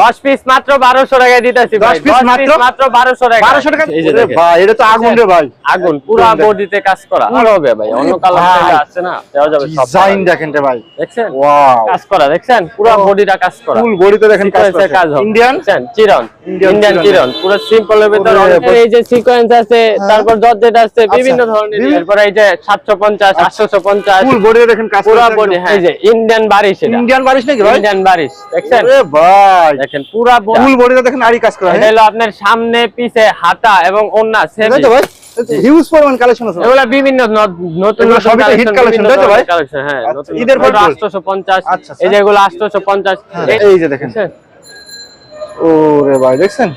দশ পিস মাত্র বারোশো টাকায় দিতেছি ভাই। 10 piece মাত্র? পিস মাত্র বারোশো টাকা বারোশো টাকা? ভাই এটা তো আগুন রে ভাই। আগুন পুরা দেখেন। বডিতে কাজ করা। আর হবে ভাই অন্য কালার আছে না দেওয়া যাবে সব ডিজাইন দেখেন রে ভাই। দেখছেন? ওয়াও কাজ করা দেখছেন? পুরা বডিটা কাজ করা। ফুল বডিতে দেখেন কাজ সিকোয়েন্সের করছে। কাজ হবে। ইন্ডিয়ান দেখছেন? চিরন ইন্ডিয়ান চিরন। পুরো সিম্পল এর ভিতর। এই যে সিকোয়েন্স আছে তারপর জর্জেট আছে বিভিন্ন ধরনের। এরপর এই যে 750 850 ফুল বডিতে দেখেন কাজ পুরা করছে বডি হ্যাঁ এই যে ইন্ডিয়ান বারিশ এটা। ইন্ডিয়ান বারিশ নাকি ভাই? ইন্ডিয়ান বারিশ দেখছেন? আরে ভাই। দেখেন পুরা ফুল বডিটা দেখেন আরি কাজ করা এটা হ্যাঁ হলো আপনার সামনে পিছে হাতা এবং ওন্না সেম তাই তো ভাই হিউজ পরিমাণ কালেকশন আছে। এগুলা বিভিন্ন নতুন নতুন সবই collection, collection, তাই তো ভাই? কালেকশন হ্যাঁ আচ্ছা, ঈদের। পর 850 আচ্ছা, এই যে এগুলো 850 হ্যাঁ, এই যে দেখেন। ওরে ভাই দেখছেন?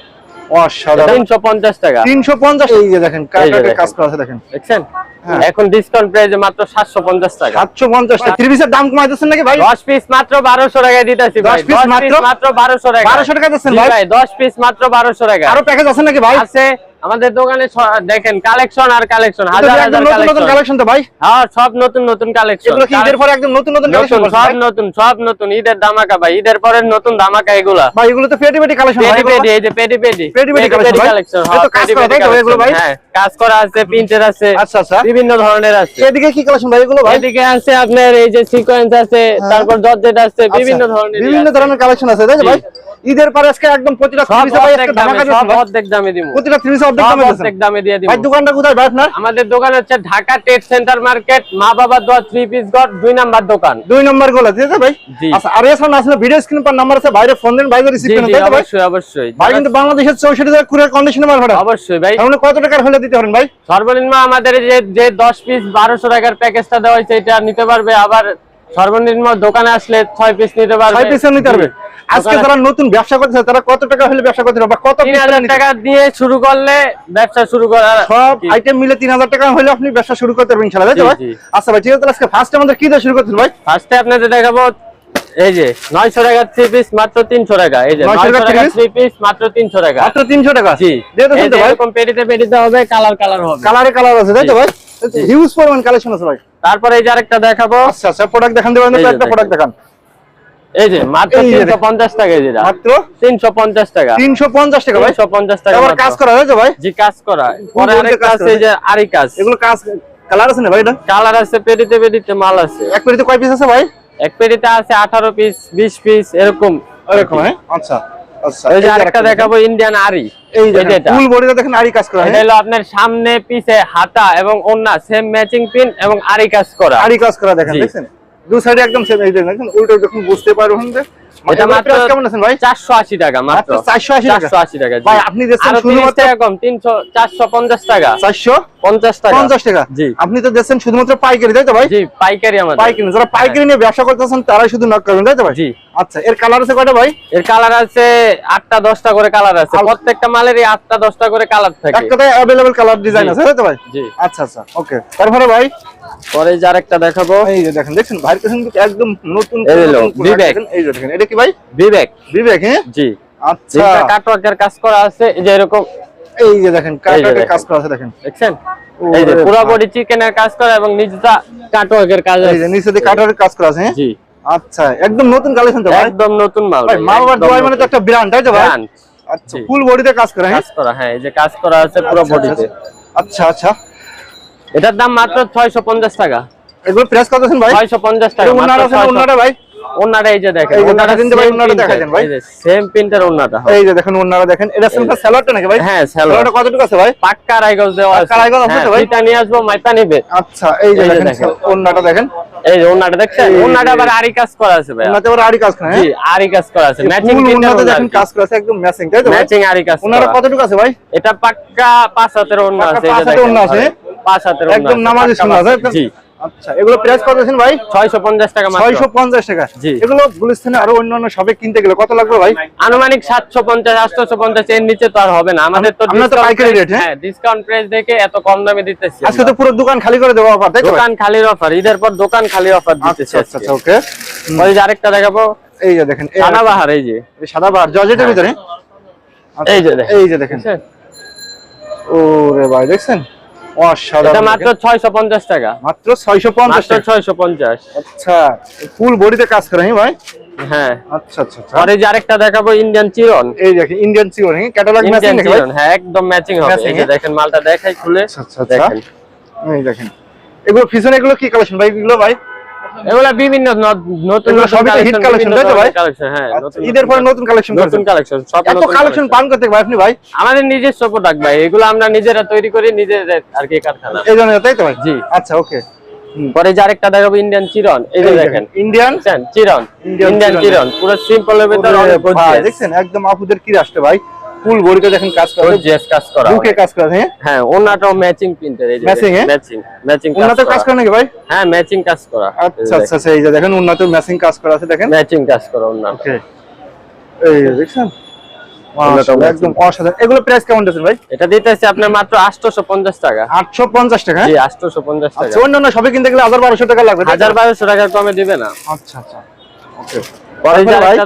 অসাধারণ। 350 টাকা। 350 এই যে দেখেন কাটাতে কাজ করা আছে দেখেন। দেখছেন? হ্যাঁ। এখন ডিসকাউন্ট প্রাইসে মাত্র 750 টাকা। 750 টাকা। থ্রি পিসের দাম কমাই নাকি ভাই? 10 পিস মাত্র 1200 টাকায় দিতেছি ভাই। 10 piece 10 মাত্র? মাত্র 1200 টাকা। 1200 টাকা দিচ্ছেন ভাই? ভাই 10 পিস মাত্র 1200 টাকা। আরও প্যাকেজ আছে নাকি ভাই? আছে। আমাদের দোকানে দেখেন কালেকশন আর কালেকশন হাজার হাজার নতুন নতুন কালেকশন তো ভাই? হ্যাঁ সব নতুন নতুন কালেকশন এগুলো কি ঈদের পরে একদম নতুন নতুন কালেকশন সব নতুন সব নতুন ঈদের ধামাকা ভাই ঈদের পরে নতুন ধামাকা এগুলা। ভাই এগুলো তো পেটি পেটি কালেকশন এই যে কালেকশন এই তো কাজ করা, এগুলো ভাই? হ্যাঁ কাজ করা আছে প্রিন্টের আছে আচ্ছা আচ্ছা। বিভিন্ন ধরনের আছে। এদিকে কি কালেকশন ভাই এগুলো ভাই? এদিকে আছে আপনার এই যে সিকোয়েন্স আছে তারপর জর্জেট আছে বিভিন্ন আচ্ছা, ধরনের বিভিন্ন ধরনের কালেকশন আছে তাই ভাই? ঈদের পরে আজকে একদম প্রতিটা সব থ্রি পিসে ভাই একটা ধামাকা প্রতিটা থ্রি পিসে অর্ধেক দামে অর্ধেক দিচ্ছেন দামে দিয়ে দিব। ভাই দোকানটা কোথায় ভাই আপনার? আমাদের দোকান হচ্ছে ঢাকা টেট সেন্টার মার্কেট মা বাবা দোয়া থ্রি পিস গড দুই নাম্বার দোকান। দুই নম্বর গোলা ঠিক আছে ভাই? আচ্ছা আর এছাড়া আসলে ভিডিও স্ক্রিন পর নাম্বার আছে বাইরে ফোন দেন বাইরে রিসিভ করেন তাই ভাই? অবশ্যই অবশ্যই। ভাই কিন্তু বাংলাদেশের কন্ডিশনে মাল ভাড়া। অবশ্যই ভাই। তাহলে কত টাকার হলে দিতে পারেন ভাই? সর্বনিম্ন আমাদের যে যে দশ পিস বারোশো টাকার প্যাকেজটা দেওয়া হয়েছে এটা নিতে পারবে। আবার সর্বনিম্ন দোকানে আসলে ছয় পিস নিতে পারবে। ছয় পিসে নিতে পারবে। আজকে যারা নতুন ব্যবসা করতেছে তারা কত টাকা হলে ব্যবসা করতে পারবে বা কত টাকা দিয়ে শুরু করলে ব্যবসা শুরু করার সব আইটেম মিলে তিন হাজার টাকা হলে আপনি ব্যবসা শুরু করতে পারবেন ভাই? আচ্ছা ভাই ঠিক আছে আজকে ফার্স্ট আমাদের কি দিয়ে শুরু করতেন ভাই? ফার্স্টে আপনাদের দেখাবো এই যে নয়শো টাকার থ্রি পিস মাত্র তিনশো টাকা। এই যে 900 নয়শো টাকার টাকার থ্রি পিস মাত্র তিনশো টাকা। মাত্র তিনশো টাকা? জি। দিয়ে তো ভাই। এরকম পেটিতে পেটিতে হবে কালার কালার হবে। কালারে কালার আছে তাই তো ভাই? হিউজ পরিমাণ কালেকশন আছে ভাই। তারপরে এই যে আরেকটা দেখাবো। আচ্ছা আচ্ছা প্রোডাক্ট দেখান দেবেন একটা প্রোডাক্ট দেখান। এই যে মাত্র এই যে তিনশো পঞ্চাশ টাকা যেটা মাত্র? তিনশো পঞ্চাশ টাকা। তিনশো পঞ্চাশ টাকা ভাই? তিনশো পঞ্চাশ টাকা আবার কাজ করা হয়েছে ভাই? জি কাজ করা। পরে আরেকটা কাজ আছে এই যে আরি কাজ। এগুলো কাজ কালার আছে না ভাই এটা? কালার আছে পেটিতে মাল আছে। এক কয় পিস আছে ভাই? এক পেটিতে আছে আঠারো পিস বিশ পিস এরকম। এরকম হ্যাঁ? আচ্ছা আচ্ছা। এই যে আরেকটা আরেকটা দেখাবো ইন্ডিয়ান আরি এই। ফুল বডিটা দেখেন আরি কাজ করা এটা হ্যাঁ? হলো আপনার সামনে পিছে হাতা এবং ওন্না সেম ম্যাচিং পিন এবং আরি কাজ করা। আরি কাজ করা দেখেন জি। দু সাইডে একদম সেম এই দেখেন উল্টো দেখুন বুঝতে পারবেন যে এটা মাত্র কেমন আছেন ভাই? টাকা মাত্র। মাত্র 480 টাকা? চারশো আশি টাকা ভাই, আপনি দিচ্ছেন শুধুমাত্র- কম তিনশো চারশো পঞ্চাশ টাকা। চারশো? পঞ্চাশ টাকা। পঞ্চাশ টাকা? জি। আপনি তো দিচ্ছেন শুধুমাত্র পাইকারি তাই তো ভাই? জি পাইকারি আমাদের। পাইকারি যারা পাইকারি নিয়ে ব্যবসা করতেছেন তারাই শুধু নক করবেন তাই তো ভাই? জি। আচ্ছা এর কালার আছে কয়টা ভাই? এর কালার আছে আটটা দশটা করে কালার আছে। প্রত্যেকটা মালেরই আটটা দশটা করে কালার থাকে। এক কথায় অ্যাভেলেবল কালার ডিজাইন আছে তাই তো ভাই? জি। আচ্ছা আচ্ছা ওকে তারপরে ভাই? পরে যে আরেকটা দেখাবো। এই যে দেখেন দেখছেন? ভাইয়ের কিন্তু একদম নতুন বিবেক। দেখেন, এই যে দেখেন এটা কি ভাই? বিবেক বিবেক হ্যাঁ? জি। আচ্ছা। কাটওয়ার্কের কাজ করা আছে যে এরকম এই যে দেখেন কাটাকে কাজ করা আছে দেখেন? দেখছেন? এই যে পুরো বডি চিকেনের কাজ করা এবং নিজটা কাটওয়ার্কের কাজ এই যে নিচে দিয়ে কাটারের কাজ করা আছে হ্যাঁ? জি। আচ্ছা একদম নতুন কালেকশন তো ভাই? একদম নতুন মাল ভাই ভাই, মা বাবার একদম দোয়াই মানে তো একটা ব্র্যান্ড তাই তো ভাই? আচ্ছা ফুল বডিতে কাজ করে হ্যাঁ? কাজ করা হ্যাঁ এই যে কাজ করা আছে পুরো আচ্ছা, বডিতে আচ্ছা আচ্ছা এটার দাম মাত্র ছয়শো পঞ্চাশ টাকা। এগুলো প্রেস কত আছেন ভাই? ছয়শো পঞ্চাশ টাকা এটা ওনার আছে না, ভাই? ওনাটা এই যে দেখেন ওনাটা দেখা ভাই, ওনাটা দেখা দেন ভাই। সেম প্রিন্টের ওনাটা এই যে দেখেন ওনারা দেখেন। এটা সিম্পল স্যালাডটা নাকি ভাই? হ্যাঁ স্যালোয়ার কতটুকু আছে ভাই? পাক্কা রাইগজ দেওয়া আছে। পাক্কা রাইগজ আছে হ্যাঁ, ভাই? ফিতা নিয়ে আসব মাইপা নিবে। আচ্ছা এই যে দেখেন দেখেন। ওনাটা দেখেন। এই যে ওনাটা দেখছেন? ওনাটা আবার আরি কাজ করা আছে ভাই ওনাতে আবার আরি কাজ করে জি হ্যাঁ আরি কাজ করা আছে। ম্যাচিং ফুল দেখেন কাজ করে আছে একদম ম্যাচিং তাই তো ম্যাচিং আরি কাজ ওনারা কতটুকু আছে ভাই? এটা পাক্কা পাঁচ হাতের ওন্না পাক্কা আছে এই যে পাঁচ হাতের দেখেন। ওড়না আছে? পাঁচ হাতের ওন্না একদম নামাজি শোনা যায় জি। আচ্ছা এগুলো প্রাইস কত আছেন ভাই? 650 টাকা মাত্র। 650 টাকা। জি। এগুলো গুলিস্তানে আরও অন্যান্য শপে কিনতে গেলে কত লাগবে ভাই? আনুমানিক 750 850 এর নিচে তো আর হবে না। আমাদের তো আপনার তো পাইকারি rate, হ্যাঁ? হ্যাঁ ডিসকাউন্ট প্রাইস দেখে এত কম দামে দিতেছি আজকে তো পুরো দোকান খালি করে দেবো অফার তাই তো দোকান খালির অফার ঈদের পর দোকান খালির অফার দিতেছি আচ্ছা আচ্ছা ওকে। ওই যে আরেকটা দেখাবো। এই যে দেখেন সাদা বাহার এই যে। সাদা বার জর্জেটের ভিতরে? আচ্ছা, এই যে। এই যে দেখেন। ওরে ভাই দেখছেন? এটা মাত্র 650 টাকা। মাত্র 650 মাত্র টাকা? 650 আচ্ছা ফুল বডিতে কাজ করে ভাই? হ্যাঁ। আচ্ছা আচ্ছা আচ্ছা। আর এই যে আরেকটা দেখাবো ইন্ডিয়ান চিরন এই দেখেন ইন্ডিয়ান হ্যাঁ ক্যাটালগ ম্যাচিং ভাই? হ্যাঁ একদম ম্যাচিং হবে। এই যে? দেখেন মালটা দেখাই খুলে। আচ্ছা আচ্ছা আচ্ছা। দেখেন। এই দেখেন। এগুলো পিছনে এগুলো কি কালেকশন ভাই? এগুলো ভাই? এগুলা বিভিন্ন নতুন সবই তো collection, collection, তাই তো ভাই? ধরনের হ্যাঁ আচ্ছা, ঈদের পরে নতুন কালেকশন নতুন কালেকশন সব এত কালেকশন পান করতে ভাই আপনি ভাই? আমাদের নিজস্ব প্রোডাক্ট ভাই এগুলো আমরা নিজেরা তৈরি করি নিজেদের আর কি কারখানা। এই জন্য তাই তো ভাই? জি। আচ্ছা ওকে পরে যে আরেকটা দেখাবো ইন্ডিয়ান চিরন এই যে দেখেন। ইন্ডিয়ান চিরন ইন্ডিয়ান চিরন। পুরো সিম্পল এর ভিতরে দেখছেন? একদম আপুদের কি আসছে ভাই? ফুল বডিতে দেখেন কাজ করে গর্জিয়াস কাজ করা বুকে কাজ করে হ্যাঁ? হ্যাঁ ওনাটাও ম্যাচিং প্রিন্টের এই যে হ্যাঁ? ম্যাচিং ম্যাচিং উন্নত কাজ করে। নাকি ভাই? হ্যাঁ ম্যাচিং কাজ করা আচ্ছা আচ্ছা আচ্ছা, এই যে দেখেন উন্নত ম্যাচিং কাজ করা আছে দেখেন। ম্যাচিং কাজ করা ওনাটা। ওকে এই দেখছেন? উন্নত মাশাআল্লাহ, matching। একদম অসাধারণ। এগুলো প্রাইস কেমন দিচ্ছেন ভাই? এটা দিতেছে আপনার মাত্র 850 টাকা। 850 টাকা জি হ্যাঁ? 850 টাকা। আচ্ছা অন্যান্য সবে কিনতে গেলে 1200 টাকা লাগবে তাই তো? হাজার বারোশো টাকার কমে দিবে না। আচ্ছা আচ্ছা। ওকে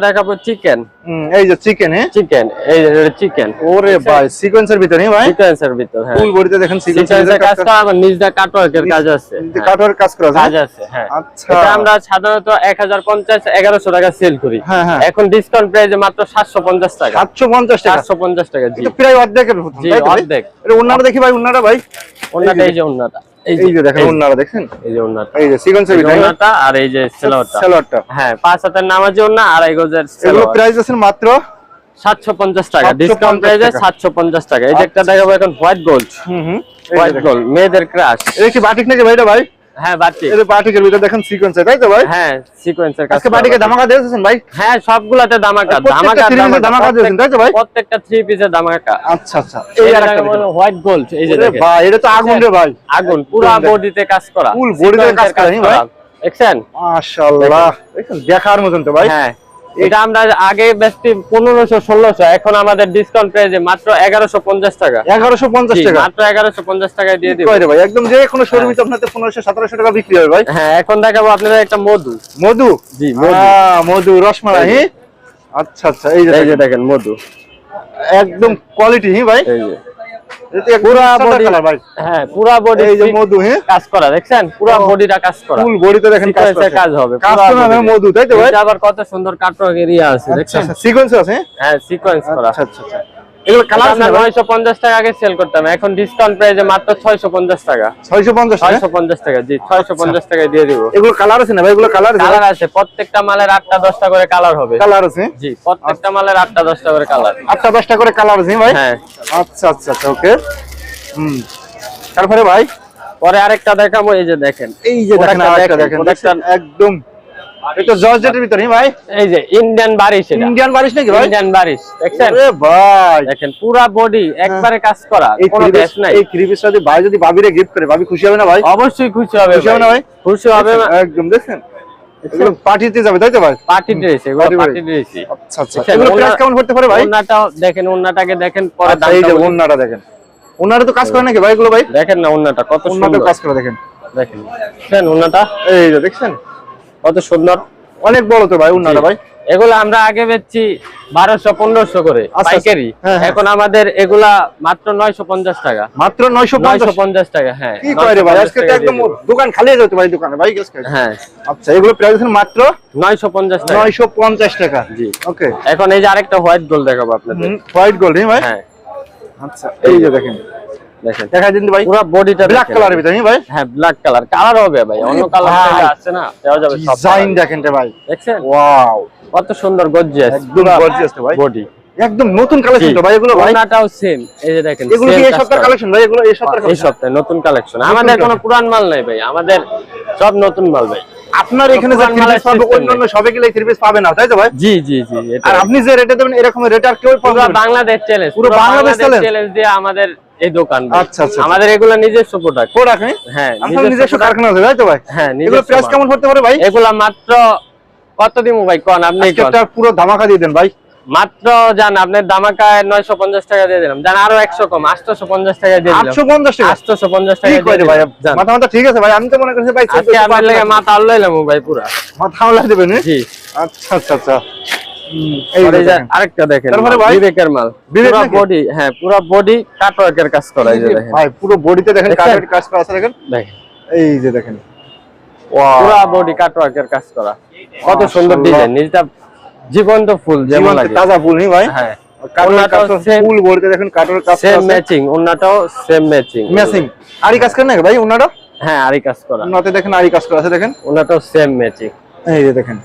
দেখাবো চিকেন এই যে চিকেন হ্যাঁ চিকেন এই যে চিকেন ওরে ভাই সিকোয়েন্সের ভিতরে হ্যাঁ ভাই? সিকোয়েন্সের ভিতর হ্যাঁ। ফুল বডিতে দেখেন সিকোয়েন্সের সিকোয়েন্সের আমার নিজটা কাটওয়ার্কের কাজ আছে। হ্যাঁ, কাজ করা কাজ আছে হ্যাঁ। আচ্ছা। এটা আমরা সাধারণত এক হাজার পঞ্চাশ এগারোশো টাকা সেল করি। হ্যাঁ, হ্যাঁ। এখন ডিসকাউন্ট প্রাইসে মাত্র সাতশো পঞ্চাশ টাকা। 750 টাকা? জি। প্রায় অর্ধেকের তাই অর্ধেক। এটা দেখি ভাই উন্নাটা ভাই? ওনাটা এই যে। ওনাটা এই যে দেখেন যে যে আর এই যে সেলোয়ারটা। সালোয়ারটা। হ্যাঁ পাঁচ হাতের নামাজি ওনা আড়াই গজের এগুলো সেলোয়ার। প্রাইস আছে মাত্র সাতশো পঞ্চাশ টাকা ডিসকাউন্ট প্রাইসে টাকা। সাতশো পঞ্চাশ টাকা। এই যে একটা দেখাবো এখন হোয়াইট গোল্ড হুম হুম। হোয়াইট গোল্ড মেয়েদের ক্রাশ এটা কি বাটিক নাকি ভাইটা ভাই? হ্যাঁ বাটিক এটা বাটিকের ভিতরে দেখেন সিকোয়েন্স তাই তো ভাই? হ্যাঁ সিকোয়েন্সের কাজ আজকে বাটিকে বাটিক। দিয়েছেন ভাই? হ্যাঁ সবগুলাতে দামাকা দামাকা দিয়েছেন, তাই তো ভাই? প্রত্যেকটা থ্রি দামাকা আচ্ছা আচ্ছা। এই। হোয়াইট গোল্ড যে ওরে দেখেন। ভাই এটা তো আগুন রে ভাই। আগুন পুরো। বডিতে কাজ করা। কাজ করা, হ্যাঁ ভাই? দেখছেন? মাশাআল্লাহ। দেখেন দেখার মতন তো ভাই। হ্যাঁ। এটা আমরা আগে বেশি পনেরোশো ষোলোশো। এখন আমাদের ডিসকাউন্ট প্রাইসে মাত্র এগারোশো পঞ্চাশ টাকা। 1150 জি, টাকা। মাত্র এগারোশো পঞ্চাশ টাকায় দিয়ে দিব। ভাই? একদম যে কোনো শোরুমে আপনাদের 1500 1700 টাকা বিক্রি হয় ভাই। হ্যাঁ এখন দেখাবো আপনাদের একটা মধু। মধু? জি, মধু। রসমালাই? আচ্ছা আচ্ছা এই যে দেখেন, মধু। একদম কোয়ালিটি ভাই? এই যে। পুরা বডি ভাই। হ্যাঁ পুরা বডি এই যে মধু হ্যাঁ? কাজ করা দেখছেন? পুরা বডিটা কাজ করা। ফুল বডিতে দেখেন কাজ কাজ হবে। মধু তাই তো ভাই? আবার কত সুন্দর কাটওয়ার্ক এরিয়া আছে আচ্ছা দেখছেন? সিকোয়েন্স আছে হ্যাঁ? হ্যাঁ সিকোয়েন্স করা। আচ্ছা আচ্ছা আচ্ছা। এগুলো কালার কালার আমরা টাকা আগে সেল করতাম। এখন ডিসকাউন্ট প্রাইসে মাত্র ছয়শো পঞ্চাশ টাকা। 650 টাকা? ছয়শো পঞ্চাশ টাকা জি ছয়শো পঞ্চাশ টাকায় দিয়ে দিব। এগুলো কালার আছে না ভাই? এগুলো কালার আছে কালার আছে প্রত্যেকটা মালের আটটা দশটা করে কালার হবে। কালার আছে? জি প্রত্যেকটা মালের আটটা দশটা করে কালার আটটা দশটা করে কালার আছে ভাই? হ্যাঁ। আচ্ছা আচ্ছা আচ্ছা ওকে হুম। তারপরে ভাই? পরে আরেকটা দেখাবো এই যে দেখেন। এই যে দেখেন আরেকটা দেখেন, দেখেন একদম। এটা জর্জেটের ভিতরে ভাই? এই যে ইন্ডিয়ান বারিশ এটা। ইন্ডিয়ান বারিশ নাকি ভাই? ইন্ডিয়ান বারিশ দেখছেন? আরে ভাই। দেখেন পুরা বডি একবারে কাজ করা কোনো গ্যাস নাই। এই ভাই যদি ভাবিরে গিফট করে ভাবি খুশি হবে না ভাই? অবশ্যই খুশি হবে খুশি হবে না ভাই? খুশি হবে একদম দেখছেন? এগুলো পার্টিতে যাবে তাই তো ভাই? পার্টি ড্রেস এগুলো পার্টি wear। আচ্ছা আচ্ছা। এগুলো প্রাইস কেমন করতে পারে ভাই? ওন্নাটাও দেখেন ওন্নাটাকে দেখেন পরে আচ্ছা এই যে ওন্নাটা দেখেন। ওন্নাটা তো কাজ করে নাকি ভাই এগুলো ভাই? দেখেন না ওন্নাটা কত সুন্দর। কাজ করে দেখেন। দেখেন দেখেন ওন্নাটা এই যে দেখছেন? কত সুন্দর। অনেক বড় তো ভাই ওন্নাটা ভাই। এগুলো আমরা আগে বেচছি বারোশো পনেরোশো করে আচ্ছা, পাইকারি। হ্যাঁ, হ্যাঁ। এখন আমাদের এগুলা মাত্র নয়শো পঞ্চাশ টাকা। মাত্র নয়শো নয়শো পঞ্চাশ টাকা হ্যাঁ। কি কয় ভাই আজকে তো একদম দোকান খালি হয়ে যেত ভাই দোকানে। ভাই হ্যাঁ। আচ্ছা এগুলো প্রাইস মাত্র নয়শো পঞ্চাশ টাকা। 950 টাকা। জি। ওকে। এখন এই যে আরেকটা হোয়াইট গোল্ড দেখাবো আপনাদের। হোয়াইট গোল্ড হ্যাঁ ভাই? হ্যাঁ। আচ্ছা এই যে দেখেন। দেখেন। দেখা দিন ভাই। পুরো বডিটা ব্ল্যাক কালারের ভিতরে হ্যাঁ ভাই? হ্যাঁ ব্ল্যাক কালার কালার হবে ভাই অন্য কালার আছে না। দেওয়া যাবে সব ডিজাইন দেখেন রে ভাই। দেখছেন? ওয়াও কত সুন্দর গর্জিয়াস একদম গর্জিয়াস ভাই। বডি একদম নতুন কালেকশন তো ভাই এগুলো ওনাটাও সেম এই যে দেখেন এগুলো কি এই সপ্তাহের কালেকশন ভাই? এগুলো এই সপ্তাহের এই সপ্তাহে নতুন কালেকশন আমাদের কোনো পুরান মাল নাই ভাই। আমাদের সব নতুন মাল ভাই। আপনার এখানে যে পুরান থ্রি পিস পাবে অন্যান্য সবে গেলে থ্রি পিস পাবে না তাই তো ভাই? জি জি জি আর আপনি যে রেটে দেবেন এরকম রেট আর কেউ পাবে বাংলাদেশ চ্যালেঞ্জ পুরো বাংলাদেশ? চ্যালেঞ্জ দিয়ে আমাদের এই দোকান আচ্ছা, আচ্ছা, আমাদের এগুলো নিজস্ব প্রোডাক্ট প্রোডাক্ট হ্যাঁ নিজস্ব কারখানা আছে তাই তো ভাই? হ্যাঁ এগুলো প্রাইস কেমন করতে পারে ভাই? এগুলা মাত্র কত দিমু ভাই? কোন আপনি একটা পুরো ধামাকা দিয়ে দেন ভাই। মাত্র জান আপনার দামাকায় নয়শো পঞ্চাশ টাকা দিয়ে দিলাম। জান আরও একশো কম আটশোশো পঞ্চাশ টাকা দিয়ে দিলাম। আটশো পঞ্চাশ টাকা? আটশোশো পঞ্চাশ কি টাকা কয় দিয়ে ভাই? মাথা মাথা ঠিক আছে ভাই আমি তো মনে করছি ভাই আজকে আপনার লেগে মাথা আল্লাইলাম ভাই পুরা। মাথা আমলা দেবেন হ্যাঁ? জি। আচ্ছা আচ্ছা আচ্ছা। এই পরে যে যে দেখেন। আরেকটা দেখেন তারপরে মাল, ভাই? বিবেকের মাল। পুরো বডি হ্যাঁ পুরো বডি কাটওয়ার্কের কাজ করা এই যে দেখেন। ভাই পুরো বডিতে দেখেন দেখছেন? কাজ করা আছে দেখেন? দেখেন। এই যে দেখেন। পুরো বডি কাটওয়ার্কের কাজ করা। কত সুন্দর ডিজাইন নিজটা জীবন্ত ফুল যেমন লাগে। তাজা ফুল ভাই? হ্যাঁ। ফুল দেখেন কাজ same matching same matching matching আরি কাজ করেন নাকি ভাই হ্যাঁ আরই কাজ করা। দেখেন আরি কাজ করা আছে দেখেন। ওনাটাও সেম ম্যাচিং এই যে দেখেন।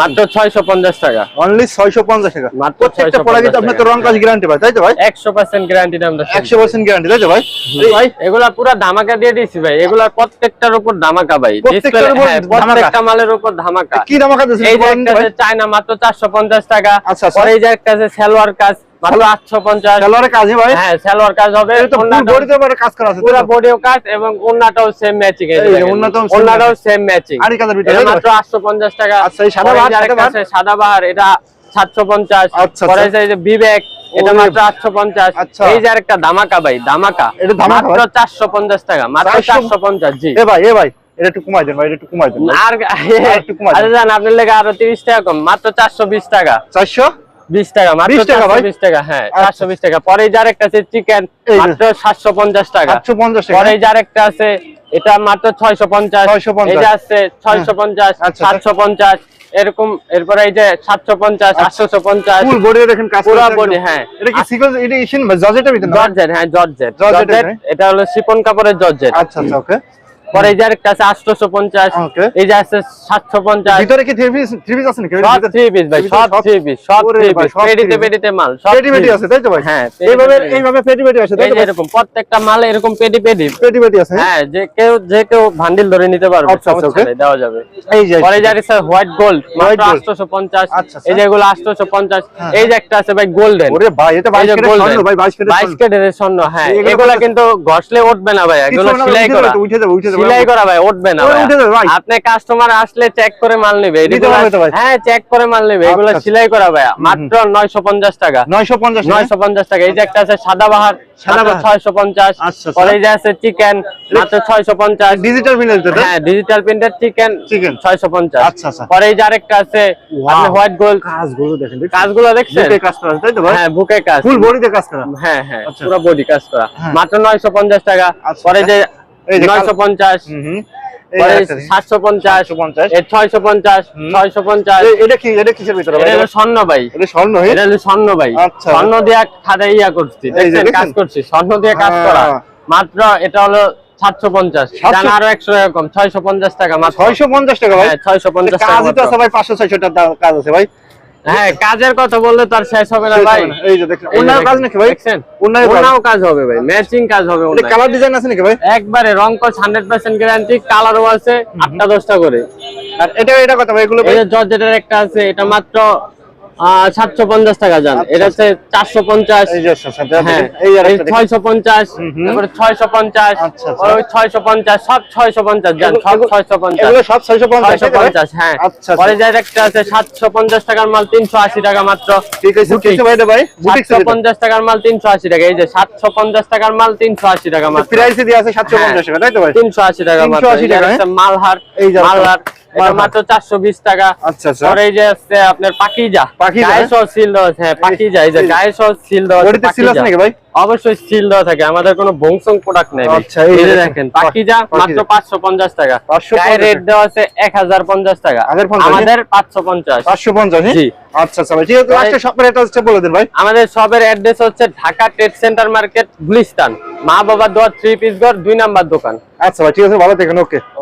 মাত্র ছয়শো পঞ্চাশ টাকা। অনলি ছয়শো পঞ্চাশ টাকা। মাত্র প্রত্যেকটা প্রোডাক্ট আপনার তো রং কাজ গ্যারান্টি ভাই তাই তো ভাই? একশো পার্সেন্ট গ্যারান্টি দাম দিচ্ছি। একশো পার্সেন্ট গ্যারান্টি তাই তো ভাই? ভাই এগুলা পুরো ধামাকা দিয়ে দিছি ভাই। এগুলা প্রত্যেকটার উপর ধামাকা ভাই। প্রত্যেকটার উপর হ্যাঁ, প্রত্যেকটা মালের উপর ধামাকা। কি ধামাকা দিছেন এই যে একটা চায়না মাত্র চারশো পঞ্চাশ টাকা। আচ্ছা, আচ্ছা। এই যে একটা আছে সালোয়ার কাজ মাত্র ভাই? হ্যাঁ সালোয়ার কাজ হবে। এটা তো ফুল ওড়নাটাও- বডিতে আবার কাজ করা আছে পুরো বডিও কাজ এবং ওন্নাটাও সেম ম্যাচিং এই ওন্নাটাও সেম ম্যাচিং আরি কাজের ভিতরে? মাত্র টাকা। আচ্ছা, এই সাদা বাহার, যে আরেকটা সাদা বাহার? আছে সাদা বাহার এটা সাতশো পঞ্চাশ। আচ্ছা, পরে আচ্ছা। এই যে বিবেক এটা মাত্র আটশো পঞ্চাশ। এই যে আরেকটা ধামাকা ভাই ধামাকা। এটা ধামাকা মাত্র ভাই? চারশো পঞ্চাশ টাকা মাত্র 450 পঞ্চাশ জি। এ ভাই এ ভাই এটা একটু কমাই দেন ভাই এটা একটু কমাই দেন আর একটু কমাই আরে দেন। জান আপনার লেগে আরও তিরিশ টাকা কম মাত্র চারশো বিশ টাকা। চারশো? বিশ টাকা মাত্র 20 টাকা ভাই? বিশ টাকা হ্যাঁ আচ্ছা। চারশো বিশ টাকা পরে যার একটা আছে চিকেন মাত্র সাতশো পঞ্চাশ টাকা সাতশো পঞ্চাশ টাকা পরে যার একটা আছে এটা মাত্র ছয়শো পঞ্চাশ 650 এটা আছে ছয়শো পঞ্চাশ আচ্ছা, সাতশো পঞ্চাশ এরকম এরপরে এই যে সাতশো পঞ্চাশ আটশো পঞ্চাশ ফুল বডি দেখেন কাজ পুরা একদম। হ্যাঁ। এটা কি সিকোয়েন্স এটা জর্জেটের ভিতরে? জর্জেট হ্যাঁ জর্জেট জর্জেট হ্যাঁ। এটা হলো শিপন কাপড়ের জর্জেট আচ্ছা আচ্ছা ওকে পরে এই যে আরেকটা আছে. এই যে আছে সাতশো পঞ্চাশ ভিতরে কি থ্রি পিস থ্রি পিস আছে নাকি? সব থ্রি পিস ভাই সব থ্রি পিস সব ওরে থ্রি ভাই, পিস পেডিতে পেডিতে মাল সব পেটি three আছে তাই তো ভাই? হ্যাঁ, এইভাবে এইভাবে পেটি পেটি আছে তাই তো এরকম প্রত্যেকটা মালে এরকম পেডি পেডি পেটি। পেটি আছে হ্যাঁ? হ্যাঁ যে কেউ যে কেউ ভান্ডিল ধরে নিতে পারবে আচ্ছা, আচ্ছা, সমস্যা নেই, দেওয়া যাবে। এই যে পরে যার স্যার হোয়াইট গোল্ড White মাত্র gold। আটশোশো পঞ্চাশ। আচ্ছা, এই যে এগুলো আটশোশো পঞ্চাশ। এই যে একটা আছে ভাই গোল্ডেন ওরে ভাই এটা 22 কেটে স্বর্ণ ভাই 22 কেটে বাইশ কেটের স্বর্ণ হ্যাঁ এগুলো কিন্তু ঘষলে উঠবে না ভাই এগুলো সেলাই করা। উঠে যাবে, উঠে যাবে। সেলাই করা ভাই উঠবে না। আপনি কাস্টমার আসলে চেক করে মাল নেবে? হ্যাঁ চেক করে মাল নেবে এগুলো আচ্ছা। সেলাই করা ভাই মাত্র নয়শো পঞ্চাশ টাকা। 950 টাকা। নয়শো পঞ্চাশ টাকা। এই যে একটা আছে সাদা বাহার সাদা আচ্ছা, আচ্ছা। পরে এই যে আছে চিকেন মাত্র ছয়শো পঞ্চাশ। ডিজিটাল প্রিন্টের হ্যাঁ ডিজিটাল চিকেন আচ্ছা, আচ্ছা। পরে এই যে আরেকটা আছে আপনি হোয়াইট গোল্ড কাজগুলো দেখেন কাজগুলো দেখছেন? বুকে কাজ করা তাই তো ভাই? হ্যাঁ বুকে কাজ। ফুল বডিতে কাজ করা? হ্যাঁ হ্যাঁ আচ্ছা। পুরো বডি কাজ করা। হ্যাঁ। মাত্র নয়শো পঞ্চাশ টাকা। আচ্ছা, পরে যে নয়শো পঞ্চাশ। সাতশো পঞ্চাশ। ছয়শো পঞ্চাশ ছয়শো পঞ্চাশ। এটা কি এটা কিসের ভিতরে ভাই? এটা হলো স্বর্ণ ভাই স্বর্ণ এটা হলো স্বর্ণ ভাই আচ্ছা। স্বর্ণ দিয়ে ইয়া করছি। কাজ করছি। স্বর্ণ দিয়ে কাজ করা। হ্যাঁ। মাত্র এটা হলো সাতশো পঞ্চাশ। আরও একশো কম ছয়শো পঞ্চাশ টাকা মাত্র। 650 টাকা ভাই। হ্যাঁ ছয়শো পঞ্চাশ টাকা 500 600 টাকা কাজ আছে ভাই। হ্যাঁ কাজের কথা বললে তো আর শেষ হবে না ভাই। এই যে দেখেন ওনার কাজ নাকি ভাই? দেখছেন? ওনার কাজ। হবে ভাই। ম্যাচিং কাজ হবে ওনার। কালার ডিজাইন আছে নাকি ভাই? একবারে রং কস হান্ড্রেড পার্সেন্ট গ্যারান্টি কালারও আছে আটটা দশটা করে। আর এটা এটা কথা ভাই এগুলো এই জর্জেটের একটা আছে এটা মাত্র সাতশো পঞ্চাশ টাকা যান। এটা হচ্ছে চারশো পঞ্চাশ। হ্যাঁ। ছয়শো পঞ্চাশ। তারপরে ছয়শো পঞ্চাশ আচ্ছা, আচ্ছা। ওই ছয়শো পঞ্চাশ সব ছয়শো পঞ্চাশ যান সব ছয়শো পঞ্চাশ। সব ছয়শো টাকা পঞ্চাশ হ্যাঁ। আচ্ছা পরে। একটা আছে সাতশো পঞ্চাশ টাকার মাল তিনশো আশি টাকা মাত্র। সাতশো পঞ্চাশ টাকার মাল তিনশো আশি টাকা। এই যে সাতশো পঞ্চাশ টাকার মাল তিনশো আশি টাকা মাত্র। প্রাইসে দিয়ে আছে 750 টাকা তাই তো তিনশো আশি টাকা মাত্র। 380 এই যে টাকা, মালহার এই মালহার। মাত্র চারশো বিশ টাকা। আচ্ছা আচ্ছা। এই যে আছে আপনার পাকিজা। পাকিজা, গায়ে হ্যাঁ? সহ সিল দেওয়া আছে হ্যাঁ পাকিজা এই যে এই- গায়ে সহ সিল দেওয়া আছে বডিতে সিল আছে নাকি ভাই? অবশ্যই সিল দেওয়া থাকে আমাদের কোনো বংশং প্রোডাক্ট নেই আচ্ছা, এই যে দেখেন। পাকিজা। মাত্র পাঁচশো পঞ্চাশ টাকা। 550 গায়ে রেট দেওয়া আছে এক হাজার পঞ্চাশ টাকা। আমাদের পাঁচশো পঞ্চাশ। 550 হ্যাঁ? জি। আচ্ছা আচ্ছা ঠিক আছে লাস্টে শপের এটা হচ্ছে বলে দেন ভাই। আমাদের শপের অ্যাড্রেস হচ্ছে Dhaka trade centre market Gulistan. মা বাবা দোয়া থ্রি পিস ঘর দুই নাম্বার দোকান। আচ্ছা ভাই ঠিক আছে ভালো থাকেন ওকে।